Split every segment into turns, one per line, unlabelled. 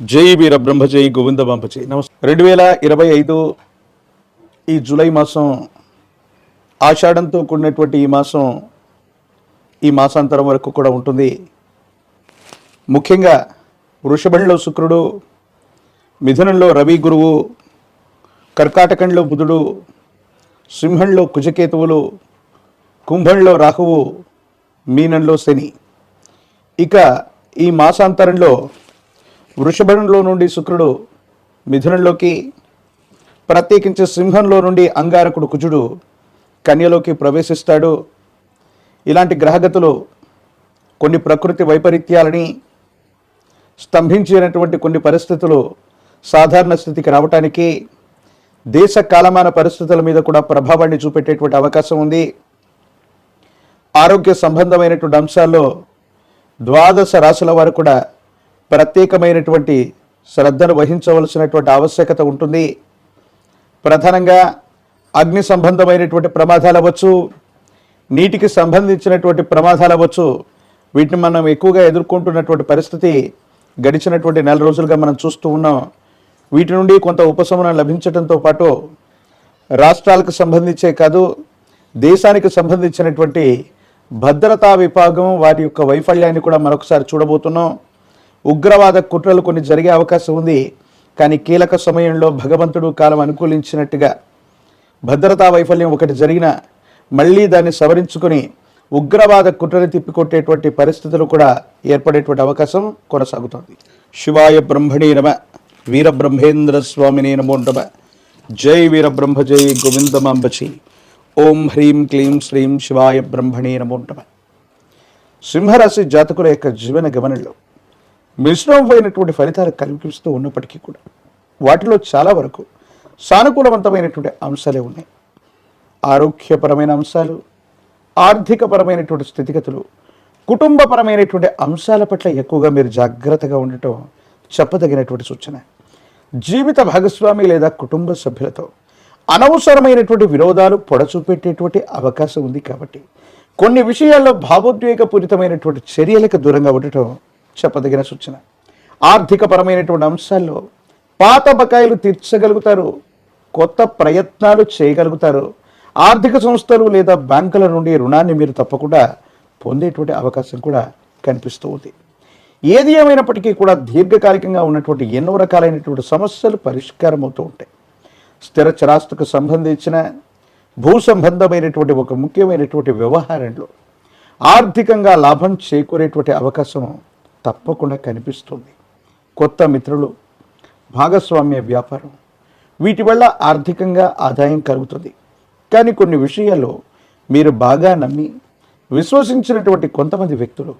జై వీర బ్రహ్మ జై గోవింద బాంపజీ నమస్తే రెండు వేల ఇరవై ఐదు ఈ జూలై మాసం ఆషాఢంతో కూడినటువంటి ఈ మాసం ఈ మాసాంతరం వరకు కూడా ఉంటుంది. ముఖ్యంగా వృషభంలో శుక్రుడు మిథునంలో రవి గురువు కర్కాటకంలో బుధుడు సింహంలో కుజకేతువులు కుంభంలో రాహువు మీనంలో శని. ఇక ఈ మాసాంతరంలో వృషభంలో నుండి శుక్రుడు మిథునంలోకి ప్రత్యేకించి సింహంలో నుండి అంగారకుడు కుజుడు కన్యలోకి ప్రవేశిస్తాడు. ఇలాంటి గ్రహగతులు కొన్ని ప్రకృతి వైపరీత్యాలని స్తంభించినటువంటి కొన్ని పరిస్థితులు సాధారణ స్థితికి రావటానికి దేశ కాలమాన పరిస్థితుల మీద కూడా ప్రభావాన్ని చూపెట్టేటువంటి అవకాశం ఉంది. ఆరోగ్య సంబంధమైనటువంటి అంశాల్లో ద్వాదశ రాశుల వారు కూడా ప్రత్యేకమైనటువంటి శ్రద్ధను వహించవలసినటువంటి ఆవశ్యకత ఉంటుంది. ప్రధానంగా అగ్ని సంబంధమైనటువంటి ప్రమాదాలు అవ్వచ్చు నీటికి సంబంధించినటువంటి ప్రమాదాలు అవ్వచ్చు. వీటిని మనం ఎక్కువగా ఎదుర్కొంటున్నటువంటి పరిస్థితి గడిచినటువంటి నెల రోజులుగా మనం చూస్తూ ఉన్నాం. వీటి నుండి కొంత ఉపశమనం లభించడంతో పాటు రాష్ట్రాలకు సంబంధించే కాదు దేశానికి సంబంధించినటువంటి భద్రతా విభాగం వారి యొక్క వైఫల్యాన్ని కూడా మరొకసారి చూడబోతున్నాం. ఉగ్రవాద కుట్రలు కొన్ని జరిగే అవకాశం ఉంది కానీ కీలక సమయంలో భగవంతుడు కాలం అనుకూలించినట్టుగా భద్రతా వైఫల్యం ఒకటి జరిగిన మళ్ళీ దాన్ని సవరించుకొని ఉగ్రవాద కుట్రని తిప్పికొట్టేటువంటి పరిస్థితులు కూడా ఏర్పడేటువంటి అవకాశం కొనసాగుతోంది. శివాయ బ్రహ్మణీ నమ వీరబ్రహ్మేంద్ర స్వామినే నమో నమ జై వీరబ్రహ్మ జై గోవిందమాంబచి ఓం హ్రీం క్లీం శ్రీం శివాయ బ్రహ్మణీ నమో నమ. సింహరాశి జాతకుల యొక్క జీవన గమనంలో మిశ్రమమైనటువంటి ఫలితాలు కనిపిస్తూ ఉన్నప్పటికీ కూడా వాటిలో చాలా వరకు సానుకూలవంతమైనటువంటి అంశాలే ఉన్నాయి. ఆరోగ్యపరమైన అంశాలు ఆర్థికపరమైనటువంటి స్థితిగతులు కుటుంబపరమైనటువంటి అంశాల పట్ల ఎక్కువగా మీరు జాగ్రత్తగా ఉండటం చెప్పదగినటువంటి సూచన. జీవిత భాగస్వామి లేదా కుటుంబ సభ్యులతో అనవసరమైనటువంటి విరోధాలు పొడచూపెట్టేటువంటి అవకాశం ఉంది కాబట్టి కొన్ని విషయాల్లో భావోద్వేగపూరితమైనటువంటి చర్యలకు దూరంగా ఉండటం చెప్పదగిన సూచన. ఆర్థికపరమైనటువంటి అంశాల్లో పాత బకాయిలు తీర్చగలుగుతారు కొత్త ప్రయత్నాలు చేయగలుగుతారు. ఆర్థిక సంస్థలు లేదా బ్యాంకుల నుండి రుణాన్ని మీరు తప్పకుండా పొందేటువంటి అవకాశం కూడా కనిపిస్తూ ఉంది. ఏది ఏమైనప్పటికీ కూడా దీర్ఘకాలికంగా ఉన్నటువంటి ఎన్నో రకాలైనటువంటి సమస్యలు పరిష్కారం అవుతూ ఉంటాయి. స్థిర చరాస్తుకు సంబంధించిన భూ సంబంధమైనటువంటి ఒక ముఖ్యమైనటువంటి వ్యవహారంలో ఆర్థికంగా లాభం చేకూరేటువంటి అవకాశం తప్పకుండా కనిపిస్తుంది. కొత్త మిత్రులు భాగస్వామ్య వ్యాపారం వీటి వల్ల ఆర్థికంగా ఆదాయం కలుగుతుంది. కానీ కొన్ని విషయాల్లో మీరు బాగా నమ్మి విశ్వసించినటువంటి కొంతమంది వ్యక్తులు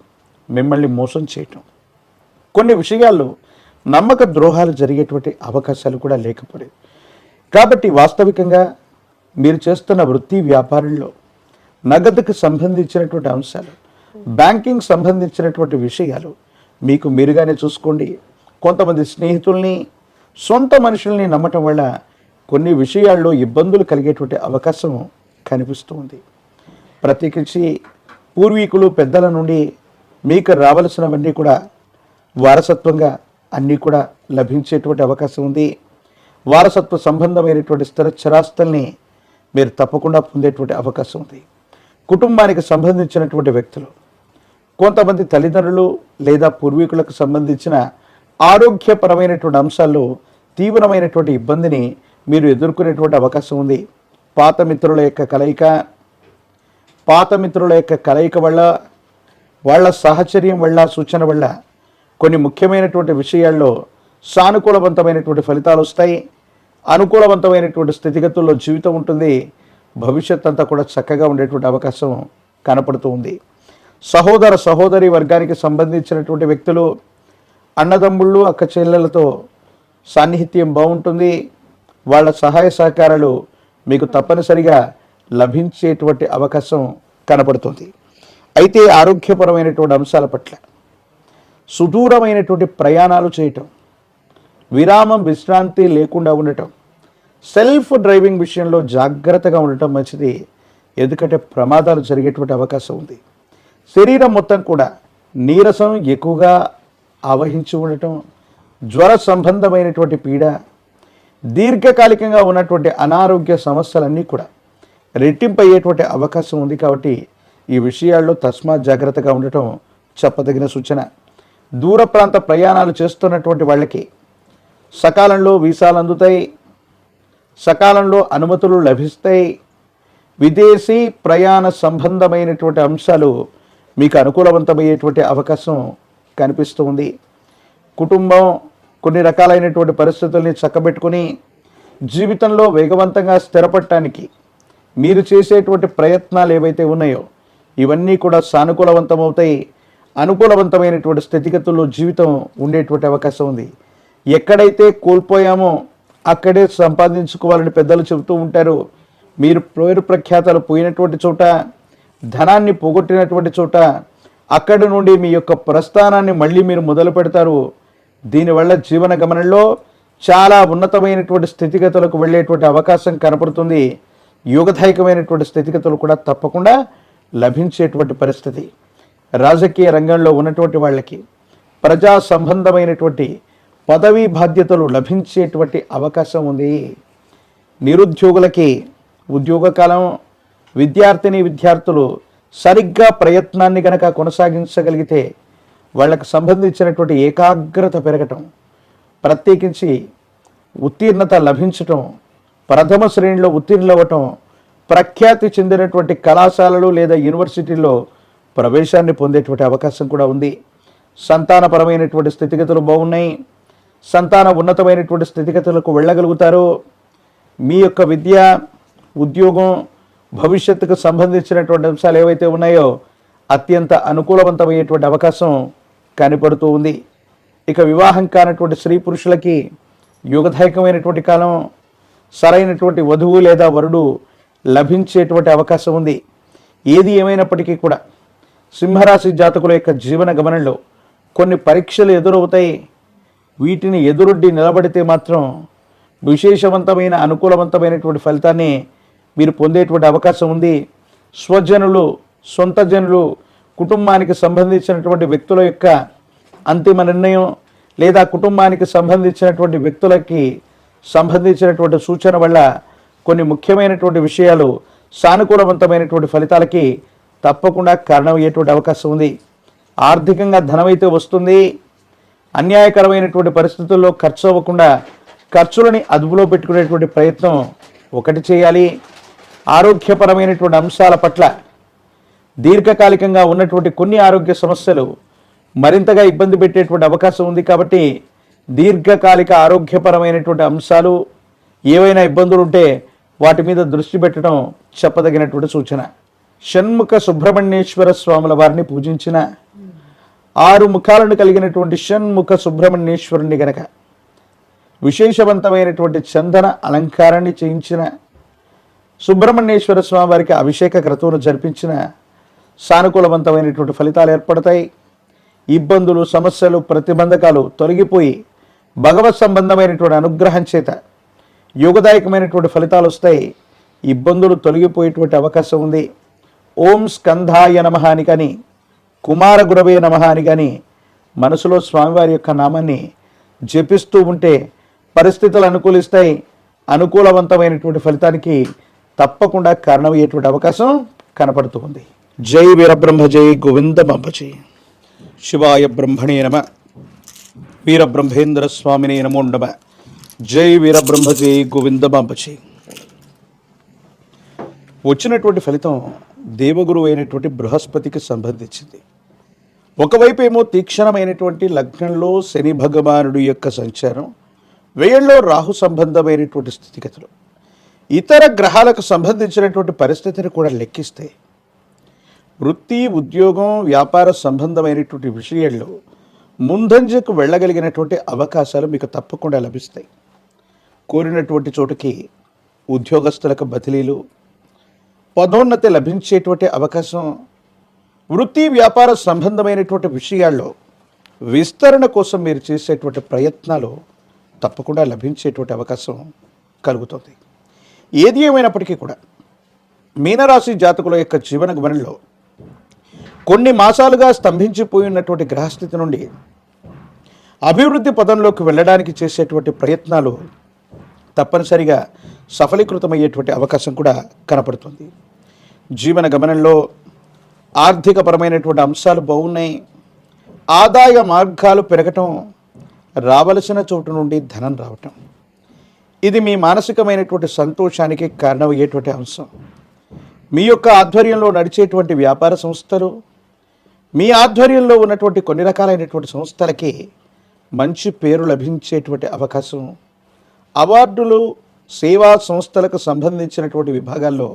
మిమ్మల్ని మోసం చేయటం. కొన్ని విషయాల్లో నమ్మక ద్రోహాలు జరిగేటువంటి అవకాశాలు కూడా లేకపోలేదు. కాబట్టి వాస్తవికంగా మీరు చేస్తున్న వృత్తి వ్యాపారంలో నగదుకు సంబంధించినటువంటి అంశాలు బ్యాంకింగ్ సంబంధించినటువంటి విషయాలు మీకు మీరుగానే చూసుకోండి. కొంతమంది స్నేహితుల్ని సొంత మనుషుల్ని నమ్మటం వల్ల కొన్ని విషయాల్లో ఇబ్బందులు కలిగేటువంటి అవకాశం కనిపిస్తూ ఉంది ప్రత్యేకించి పూర్వీకులు పెద్దల నుండి మీకు రావలసినవన్నీ కూడా వారసత్వంగా అన్నీ కూడా లభించేటువంటి అవకాశం ఉంది. వారసత్వ సంబంధమైనటువంటి స్థిర చరాస్తుల్ని మీరు తప్పకుండా పొందేటువంటి అవకాశం ఉంది. కుటుంబానికి సంబంధించినటువంటి వ్యక్తులు కొంతమంది తల్లిదండ్రులు లేదా పూర్వీకులకు సంబంధించిన ఆరోగ్యపరమైనటువంటి అంశాల్లో తీవ్రమైనటువంటి ఇబ్బందిని మీరు ఎదుర్కొనేటువంటి అవకాశం ఉంది. పాత మిత్రుల యొక్క కలయిక పాత మిత్రుల యొక్క కలయిక వల్ల వాళ్ళ సాహచర్యం వల్ల సూచన వల్ల కొన్ని ముఖ్యమైనటువంటి విషయాల్లో సానుకూలవంతమైనటువంటి ఫలితాలు వస్తాయి. అనుకూలవంతమైనటువంటి స్థితిగతుల్లో జీవితం ఉంటుంది. భవిష్యత్ అంతా కూడా చక్కగా ఉండేటువంటి అవకాశం కనపడుతూ ఉంది. సహోదర సహోదరి వర్గానికి సంబంధించినటువంటి వ్యక్తులు అన్నదమ్ముళ్ళు అక్క చెల్లెలతో సాన్నిహిత్యం బాగుంటుంది. వాళ్ళ సహాయ సహకారాలు మీకు తప్పనిసరిగా లభించేటువంటి అవకాశం కనపడుతుంది అయితే ఆరోగ్యపరమైనటువంటి అంశాల పట్ల సుదూరమైనటువంటి ప్రయాణాలు చేయటం విరామం విశ్రాంతి లేకుండా ఉండటం సెల్ఫ్ డ్రైవింగ్ విషయంలో జాగ్రత్తగా ఉండటం మంచిది. ఎందుకంటే ప్రమాదాలు జరిగేటువంటి అవకాశం ఉంది. శరీరం మొత్తం కూడా నీరసం ఎక్కువగా ఆవహించి ఉండటం జ్వర సంబంధమైనటువంటి పీడ దీర్ఘకాలికంగా ఉన్నటువంటి అనారోగ్య సమస్యలన్నీ కూడా రెట్టింపు అయ్యేటువంటి అవకాశం ఉంది కాబట్టి ఈ విషయాల్లో తస్మా జాగ్రత్తగా ఉండటం చెప్పదగిన సూచన. దూర ప్రాంత ప్రయాణాలు చేస్తున్నటువంటి వాళ్ళకి సకాలంలో వీసాలు అందుతాయి సకాలంలో అనుమతులు లభిస్తాయి. విదేశీ ప్రయాణ సంబంధమైనటువంటి అంశాలు మీకు అనుకూలవంతమయ్యేటువంటి అవకాశం కనిపిస్తూ ఉంది. కుటుంబం కొన్ని రకాలైనటువంటి పరిస్థితుల్ని చక్కబెట్టుకుని జీవితంలో వేగవంతంగా స్థిరపడటానికి మీరు చేసేటువంటి ప్రయత్నాలు ఏవైతే ఉన్నాయో ఇవన్నీ కూడా సానుకూలవంతమవుతాయి. అనుకూలవంతమైనటువంటి స్థితిగతుల్లో జీవితం ఉండేటువంటి అవకాశం ఉంది. ఎక్కడైతే కోల్పోయామో అక్కడే సంపాదించుకోవాలని పెద్దలు చెబుతూ ఉంటారు. మీరు పేరు ప్రఖ్యాతలు పోయినటువంటి చోట ధనాన్ని పోగొట్టినటువంటి చోట అక్కడి నుండి మీ యొక్క ప్రస్థానాన్ని మళ్ళీ మీరు మొదలు పెడతారు. దీనివల్ల జీవన గమనంలో చాలా ఉన్నతమైనటువంటి స్థితిగతులకు వెళ్ళేటువంటి అవకాశం కనపడుతుంది. యోగదాయకమైనటువంటి స్థితిగతులు కూడా తప్పకుండా లభించేటువంటి పరిస్థితి. రాజకీయ రంగంలో ఉన్నటువంటి వాళ్ళకి ప్రజా సంబంధమైనటువంటి పదవీ బాధ్యతలు లభించేటువంటి అవకాశం ఉంది. నిరుద్యోగులకి ఉద్యోగ కాలం విద్యార్థిని విద్యార్థులు సరిగ్గా ప్రయత్నాన్ని కనుక కొనసాగించగలిగితే వాళ్ళకు సంబంధించినటువంటి ఏకాగ్రత పెరగటం ప్రత్యేకించి ఉత్తీర్ణత లభించటం ప్రథమ శ్రేణిలో ఉత్తీర్ణులవ్వటం ప్రఖ్యాతి చెందినటువంటి కళాశాలలు లేదా యూనివర్సిటీల్లో ప్రవేశాన్ని పొందేటువంటి అవకాశం కూడా ఉంది. సంతానపరమైనటువంటి స్థితిగతులు బాగున్నాయి. సంతాన ఉన్నతమైనటువంటి స్థితిగతులకు వెళ్ళగలుగుతారు. మీ యొక్క విద్య ఉద్యోగం భవిష్యత్తుకు సంబంధించినటువంటి అంశాలు ఏవైతే ఉన్నాయో అత్యంత అనుకూలవంతమయ్యేటువంటి అవకాశం కనపడుతూ ఉంది. ఇక వివాహం కానటువంటి స్త్రీ పురుషులకి యుగదాయకమైనటువంటి కాలం సరైనటువంటి వధువు లేదా వరుడు లభించేటువంటి అవకాశం ఉంది. ఏది ఏమైనప్పటికీ కూడా సింహరాశి జాతకుల యొక్క జీవన గమనంలో కొన్ని పరీక్షలు ఎదురవుతాయి. వీటిని ఎదురొడ్డి నిలబడితే మాత్రం విశేషవంతమైన అనుకూలవంతమైనటువంటి ఫలితాన్ని మీరు పొందేటువంటి అవకాశం ఉంది. స్వజనులు సొంత జనులు కుటుంబానికి సంబంధించినటువంటి వ్యక్తుల యొక్క అంతిమ నిర్ణయం లేదా కుటుంబానికి సంబంధించినటువంటి వ్యక్తులకి సంబంధించినటువంటి సూచన వల్ల కొన్ని ముఖ్యమైనటువంటి విషయాలు సానుకూలవంతమైనటువంటి ఫలితాలకి తప్పకుండా కారణమయ్యేటువంటి అవకాశం ఉంది. ఆర్థికంగా ధనమైతే వస్తుంది. అన్యాయకరమైనటువంటి పరిస్థితుల్లో ఖర్చు అవ్వకుండా ఖర్చులని అదుపులో పెట్టుకునేటువంటి ప్రయత్నం ఒకటి చేయాలి. ఆరోగ్యపరమైనటువంటి అంశాల పట్ల దీర్ఘకాలికంగా ఉన్నటువంటి కొన్ని ఆరోగ్య సమస్యలు మరింతగా ఇబ్బంది పెట్టేటువంటి అవకాశం ఉంది కాబట్టి దీర్ఘకాలిక ఆరోగ్యపరమైనటువంటి అంశాలు ఏవైనా ఇబ్బందులు ఉంటే వాటి మీద దృష్టి పెట్టడం చెప్పదగినటువంటి సూచన. షణ్ముఖ సుబ్రహ్మణ్యేశ్వర స్వాముల వారిని పూజించిన ఆరు ముఖాలను కలిగినటువంటి షణ్ముఖ సుబ్రహ్మణ్యేశ్వరుని గనక విశేషవంతమైనటువంటి చందన అలంకారాన్ని చేయించిన సుబ్రహ్మణ్యేశ్వర స్వామి వారికి అభిషేక క్రతువును జరిపించిన సానుకూలవంతమైనటువంటి ఫలితాలు ఏర్పడతాయి. ఇబ్బందులు సమస్యలు ప్రతిబంధకాలు తొలగిపోయి భగవత్ సంబంధమైనటువంటి అనుగ్రహం చేత యోగదాయకమైనటువంటి ఫలితాలు వస్తాయి. ఇబ్బందులు తొలగిపోయేటువంటి అవకాశం ఉంది. ఓం స్కంధాయ నమః అని కానీ కుమార గురవే నమః అని కానీ మనసులో స్వామివారి యొక్క నామాన్ని జపిస్తూ ఉంటే పరిస్థితులు అనుకూలిస్తాయి. అనుకూలవంతమైనటువంటి ఫలితానికి తప్పకుండా కారణమయ్యేటువంటి అవకాశం కనపడుతూ ఉంది. జై వీరబ్రహ్మ జై గోవింద జై శివాయ బ్రహ్మణే నమ. వీరబ్రహ్మేంద్ర స్వామినే నమో నమ. జై వీరబ్రహ్మ జై గోవింద జై వచ్చినటువంటి ఫలితం దేవగురు అయినటువంటి బృహస్పతికి సంబంధించింది. ఒకవైపు ఏమో తీక్షణమైనటువంటి లగ్నంలో శని భగవానుడు యొక్క సంచారం వ్యయంలో రాహు సంబంధమైనటువంటి స్థితిగతులు. ఇతర గ్రహాలకు సంబంధించినటువంటి పరిస్థితిని కూడా లెక్కిస్తే వృత్తి ఉద్యోగం వ్యాపార సంబంధమైనటువంటి విషయాల్లో ముందంజకు వెళ్ళగలిగినటువంటి అవకాశాలు మీకు తప్పకుండా లభిస్తాయి. కోరినటువంటి చోటుకి ఉద్యోగస్తులకు బదిలీలు పదోన్నతి లభించేటువంటి అవకాశం వృత్తి వ్యాపార సంబంధమైనటువంటి విషయాల్లో విస్తరణ కోసం మీరు చేసేటువంటి ప్రయత్నాలు తప్పకుండా లభించేటువంటి అవకాశం కలుగుతుంది. ఏది ఏమైనప్పటికీ కూడా మీనరాశి జాతకుల యొక్క జీవన గమనంలో కొన్ని మాసాలుగా స్తంభించిపోయినటువంటి గ్రహస్థితి నుండి అభివృద్ధి పదంలోకి వెళ్ళడానికి చేసేటువంటి ప్రయత్నాలు తప్పనిసరిగా సఫలీకృతమయ్యేటువంటి అవకాశం కూడా కనపడుతుంది. జీవన గమనంలో ఆర్థికపరమైనటువంటి అంశాలు బాగున్నాయి. ఆదాయ మార్గాలు పెరగటం రావలసిన చోటు నుండి ధనం రావటం. ఇది మీ మానసికమైనటువంటి సంతోషానికి కారణమయ్యేటువంటి అంశం. మీ యొక్క ఆధ్వర్యంలో నడిచేటువంటి వ్యాపార సంస్థలు మీ ఆధ్వర్యంలో ఉన్నటువంటి కొన్ని రకాలైనటువంటి సంస్థలకి మంచి పేరు లభించేటువంటి అవకాశం. అవార్డులు సేవా సంస్థలకు సంబంధించినటువంటి విభాగాల్లో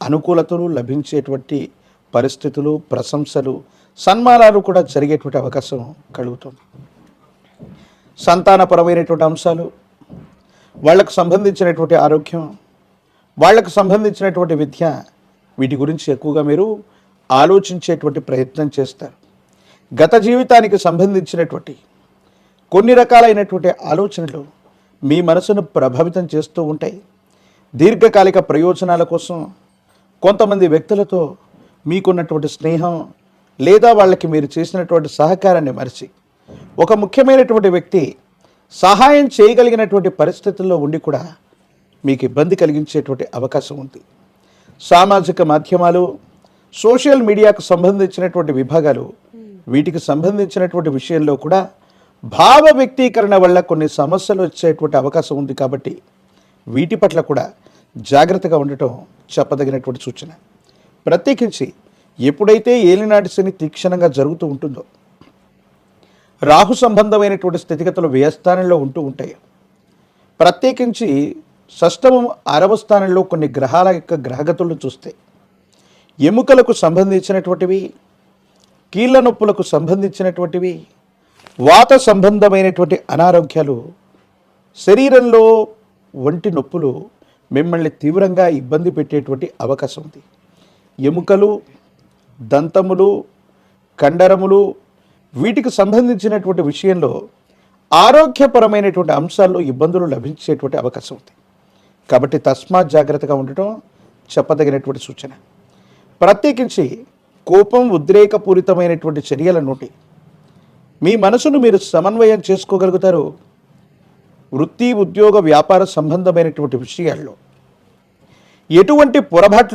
అనుకూలతలు లభించేటువంటి పరిస్థితులు ప్రశంసలు సన్మానాలు కూడా జరిగేటువంటి అవకాశం కలుగుతుంది. సంతానపరమైనటువంటి అంశాలు వాళ్ళకు సంబంధించినటువంటి ఆరోగ్యం వాళ్ళకు సంబంధించినటువంటి విద్య వీటి గురించి ఎక్కువగా మీరు ఆలోచించేటువంటి ప్రయత్నం చేస్తారు. గత జీవితానికి సంబంధించినటువంటి కొన్ని రకాలైనటువంటి ఆలోచనలు మీ మనసును ప్రభావితం చేస్తూ ఉంటాయి. దీర్ఘకాలిక ప్రయోజనాల కోసం కొంతమంది వ్యక్తులతో మీకున్నటువంటి స్నేహం లేదా వాళ్ళకి మీరు చేసినటువంటి సహకారాన్ని మరిచి ఒక ముఖ్యమైనటువంటి వ్యక్తి సహాయం చేయగలిగినటువంటి పరిస్థితుల్లో ఉండి కూడా మీకు ఇబ్బంది కలిగించేటువంటి అవకాశం ఉంది. సామాజిక మాధ్యమాలు సోషల్ మీడియాకు సంబంధించినటువంటి విభాగాలు వీటికి సంబంధించినటువంటి విషయంలో కూడా భావ వ్యక్తీకరణ వల్ల కొన్ని సమస్యలు వచ్చేటువంటి అవకాశం ఉంది కాబట్టి వీటి పట్ల కూడా జాగ్రత్తగా ఉండటం చెప్పదగినటువంటి సూచన. ప్రత్యేకించి ఎప్పుడైతే ఏలినాటి శని తీక్షణంగా జరుగుతూ ఉంటుందో రాహు సంబంధమైనటువంటి స్థితిగతులు వ్యయస్థానంలో ఉంటూ ఉంటాయి. ప్రత్యేకించి షష్టమం అరవ స్థానంలో కొన్ని గ్రహాల యొక్క గ్రహగతులను చూస్తే ఎముకలకు సంబంధించినటువంటివి కీళ్ళ నొప్పులకు సంబంధించినటువంటివి వాత సంబంధమైనటువంటి అనారోగ్యాలు శరీరంలో వంటి నొప్పులు మిమ్మల్ని తీవ్రంగా ఇబ్బంది పెట్టేటువంటి అవకాశం ఉంది. ఎముకలు దంతములు కండరములు వీటికి సంబంధించినటువంటి విషయంలో ఆరోగ్యపరమైనటువంటి అంశాల్లో ఇబ్బందులు లభించేటువంటి అవకాశం ఉంది. కాబట్టి తస్మాత్ జాగ్రత్తగా ఉండటం చెప్పదగినటువంటి సూచన. ప్రత్యేకించి కోపం ఉద్రేకపూరితమైనటువంటి చర్యల నుండి మీ మనసును మీరు సమన్వయం చేసుకోగలుగుతారు. వృత్తి ఉద్యోగ వ్యాపార సంబంధమైనటువంటి విషయాల్లో ఎటువంటి పొరపాట్లు